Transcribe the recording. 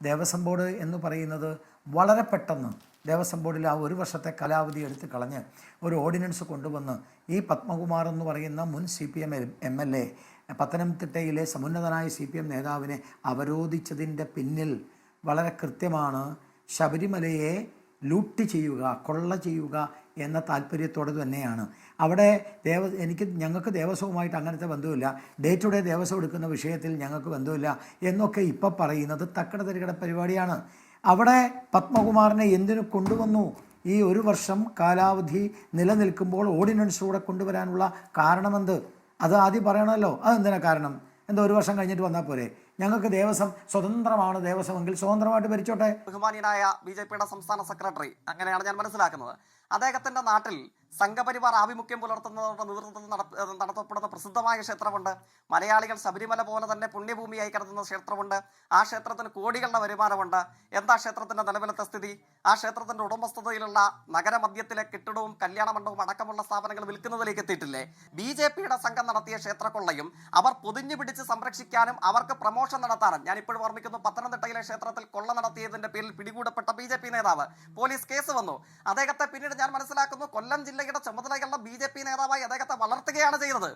Devaswom board എന്ന് പറയുന്നത് വളരെ പെട്ടെന്ന് ദേവസ്വം ബോർഡിൽ ആ ഒരു വർഷത്തെ കാലാവധി എടുത്ത് കളഞ്ഞ് ഒരു ഓർഡിനൻസ് കൊണ്ടുവന്ന് ഈ പത്മകുമാർ എന്ന് പറയുന്ന മുൻ C P M M L A പത്തനംതിട്ടയിലെ സമുന്നതനായ സി പി എം നേതാവിനെ അവരോധിച്ചതിന്റെ പിന്നിൽ വളരെ കൃത്യമാണ് ശബരിമലയെ ലൂട്ട് ചെയ്യുക കൊള്ള ചെയ്യുക എന്ന താല്പര്യത്തോടെ തന്നെയാണ്. അവിടെ ദേവ എനിക്ക് ഞങ്ങൾക്ക് ദേവസ്വവുമായിട്ട് അങ്ങനത്തെ ബന്ധമില്ല ഡേ ടു ഡേ ദേവസ്വം എടുക്കുന്ന വിഷയത്തിൽ ഞങ്ങൾക്ക് ബന്ധമില്ല എന്നൊക്കെ ഇപ്പം പറയുന്നത് തക്കട തരികട പരിപാടിയാണ്. അവിടെ പത്മകുമാറിനെ എന്തിനു കൊണ്ടുവന്നു? ഈ ഒരു വർഷം കാലാവധി നിലനിൽക്കുമ്പോൾ ഓർഡിനൻസിലൂടെ കൊണ്ടുവരാനുള്ള കാരണമെന്ത്? അത് ആദ്യം പറയണമല്ലോ. അതെന്തിനാ കാരണം? എന്താ ഒരു വർഷം കഴിഞ്ഞിട്ട് വന്നാൽ പോരെ. ഞങ്ങൾക്ക് ദേവസ്വം സ്വതന്ത്രമാണ് ദേവസ്വമെങ്കിൽ സ്വതന്ത്രമായിട്ട് ഭരിച്ചോട്ടെ. ബഹുമാനീയനായ ബി ജെ പിയുടെ സംസ്ഥാന സെക്രട്ടറി. അങ്ങനെയാണ് ഞാൻ മനസ്സിലാക്കുന്നത്. അദ്ദേഹത്തിന്റെ നാട്ടിൽ സംഘപരിവാർ ആഭിമുഖ്യം പുലർത്തുന്നതോടെ നേതൃത്വത്തിൽ നടത്തപ്പെടുന്ന പ്രസിദ്ധമായ ക്ഷേത്രമുണ്ട്. മലയാളികൾ ശബരിമല പോലെ തന്നെ പുണ്യഭൂമിയായി കരുതുന്ന ക്ഷേത്രമുണ്ട്. ആ ക്ഷേത്രത്തിന് കോടികളുടെ വരുമാനമുണ്ട്. എന്താ ക്ഷേത്രത്തിന്റെ നിലവിലത്തെ സ്ഥിതി? ആ ക്ഷേത്രത്തിന്റെ ഉടമസ്ഥതയിലുള്ള നഗരമധ്യത്തിലെ കെട്ടിടവും കല്യാണ മണ്ഡപവും അടക്കമുള്ള സ്ഥാപനങ്ങൾ വിൽക്കുന്നതിലേക്ക് എത്തിയിട്ടില്ലേ? ബി ജെ പിയുടെ സംഘം നടത്തിയ ക്ഷേത്രക്കൊള്ളയും അവർ പൊതിഞ്ഞു പിടിച്ച് സംരക്ഷിക്കാനും അവർക്ക് പ്രമോഷൻ നടത്താനും. ഞാൻ ഇപ്പോഴും ഓർമ്മിക്കുന്നു പത്തനംതിട്ടയിലെ ക്ഷേത്രത്തിൽ കൊള്ള നടത്തിയതിന്റെ പേരിൽ പിടികൂടപ്പെട്ട ബി നേതാവ് പോലീസ് കേസ് വന്നു. അദ്ദേഹത്തെ പിന്നീട് ഞാൻ മനസ്സിലാക്കുന്നു കൊല്ലം ജില്ലയുടെ ചുമതലയുള്ള ബി ജെ പി നേതാവായി അദ്ദേഹത്തെ വളർത്തുകയാണ് ചെയ്തത്